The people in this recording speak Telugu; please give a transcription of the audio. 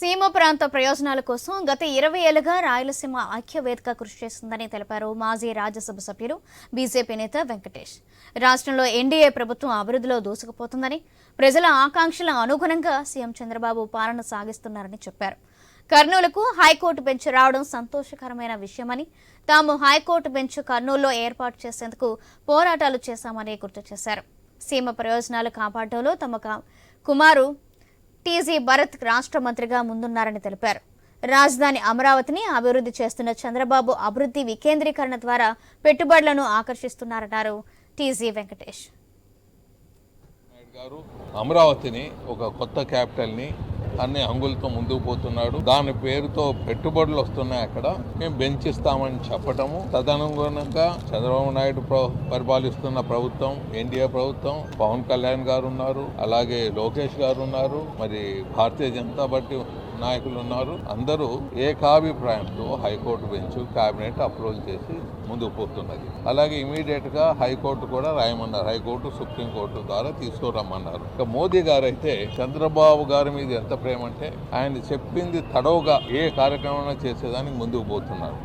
సీమ ప్రాంత ప్రయోజనాల కోసం గత ఇరవై ఏళ్ళుగా రాయలసీమ ఐక్యవేదిక కృషి చేస్తుందని తెలిపారు మాజీ రాజ్యసభ సభ్యులు బీజేపీ నేత వెంకటేష్. రాష్ట్రంలో ఎన్డీఏ ప్రభుత్వం అభివృద్ధిలో దూసుకుపోతుందని ప్రజల ఆకాంక్షల అనుగుణంగా సీఎం చంద్రబాబు పాలన సాగిస్తున్నారని చెప్పారు. కర్నూలుకు హైకోర్టు బెంచ్ రావడం సంతోషకరమైన విషయమని తాము హైకోర్టు బెంచ్ కర్నూలులో ఏర్పాటు చేసేందుకు పోరాటాలు చేశామని గుర్తు చేశారు. సీమ ప్రయోజనాలు కాపాడటంలో తమ కా- కుమారు టీజీ భరత్ రాష్ట్ర మంత్రిగా ముందున్నారని తెలిపారు. రాజధాని అమరావతిని అభివృద్ధి చేస్తున్న చంద్రబాబు అభివృద్ధి వికేంద్రీకరణ ద్వారా పెట్టుబడులను ఆకర్షిస్తున్నారన్నారు టీజీ వెంకటేష్. గారు అమరావతిని ఒక కొత్త క్యాపిటల్ని అన్ని అంగులతో ముందుకు పోతున్నాడు. దాని పేరుతో పెట్టుబడులు వస్తున్నాయి అక్కడ. మేము బెంచిస్తామని చెప్పటము. తదనుగుణంగా చంద్రబాబు నాయుడు పరిపాలిస్తున్న ప్రభుత్వం ఎన్డీఏ ప్రభుత్వం పవన్ కళ్యాణ్ గారు ఉన్నారు అలాగే లోకేష్ గారు ఉన్నారు మరి భారతీయ జనతా పార్టీ నాయకులు ఉన్నారు. అందరూ ఏకాభిప్రాయంతో high court bench cabinet approval చేసి ముందుకు పోతున్నది. అలాగే ఇమీడియట్గా హైకోర్టు కూడా రాయమన్నారు. హైకోర్టు సుప్రీంకోర్టు ద్వారా తీసుకురమ్మన్నారు. ఇక మోదీ గారు అయితే చంద్రబాబు గారి మీద ఎంత అభిప్రాయం అంటే ఆయన చెప్పింది తడవుగా ఏ కార్యక్రమం చేసేదానికి ముందుకు పోతున్నారు.